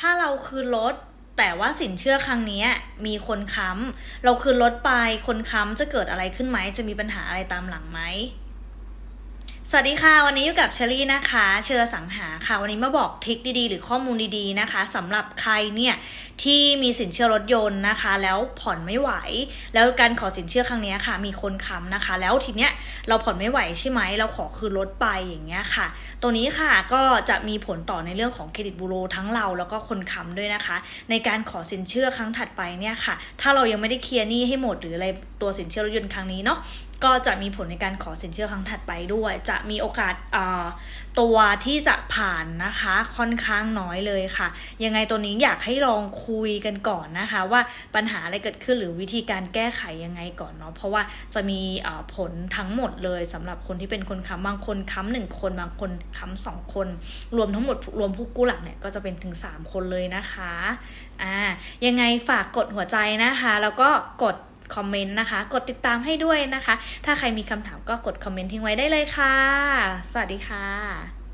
ถ้าเราคืนรถแต่ว่าสินเชื่อครั้งนี้มีคนค้ำเราคืนรถไปคนค้ำจะเกิดอะไรขึ้นไหมจะมีปัญหาอะไรตามหลังไหม สวัสดีค่ะ วันนี้อยู่กับเชอรี่นะคะ เชอสังหาค่ะ วันนี้มาบอกทริคดีๆ หรือข้อมูลดีๆนะคะสำหรับใครเนี่ยที่มีสินเชื่อรถยนต์นะคะ แล้วผ่อนไม่ไหว แล้วการขอสินเชื่อครั้งนี้ค่ะ มีคนค้ำนะคะ แล้วทีเนี้ยเราผ่อนไม่ไหวใช่ไหมเราขอคืนรถไปอย่างเงี้ยค่ะ ตัวนี้ค่ะก็จะมีผลต่อในเรื่องของเครดิตบูโรทั้งเราแล้วก็คนค้ำด้วยนะคะ ในการขอสินเชื่อครั้งถัดไปเนี่ยค่ะ ถ้าเรายังไม่ได้เคลียร์หนี้ให้หมดหรืออะไรตัวสินเชื่อรถยนต์ครั้งนี้เนาะก็จะมีผลในการขอสินเชื่อครั้งถัดไปด้วย จะมีโอกาสตัวที่จะผ่านนะคะค่อนข้างน้อยเลยค่ะ ยังไงตัวนี้อยากให้ลองคุยกันก่อนนะคะว่าปัญหาอะไรเกิดขึ้นหรือวิธีการแก้ไขยังไงก่อนเนาะเพราะว่าจะมีผลทั้งหมดเลยสำหรับคนที่เป็นคนค้ำบางคนค้ำหนึ่งคนบางคนค้ำสองคน รวมทั้งหมดรวมผู้กู้หลักเนี่ยก็จะเป็นถึง 3 คนเลยนะคะอ่ายังไงฝากกดหัวใจนะคะ แล้วก็กด คอมเมนต์นะคะ กดติดตามให้ด้วยนะคะ ถ้าใครมีคำถามก็กดคอมเมนต์ทิ้งไว้ได้เลยค่ะ สวัสดีค่ะ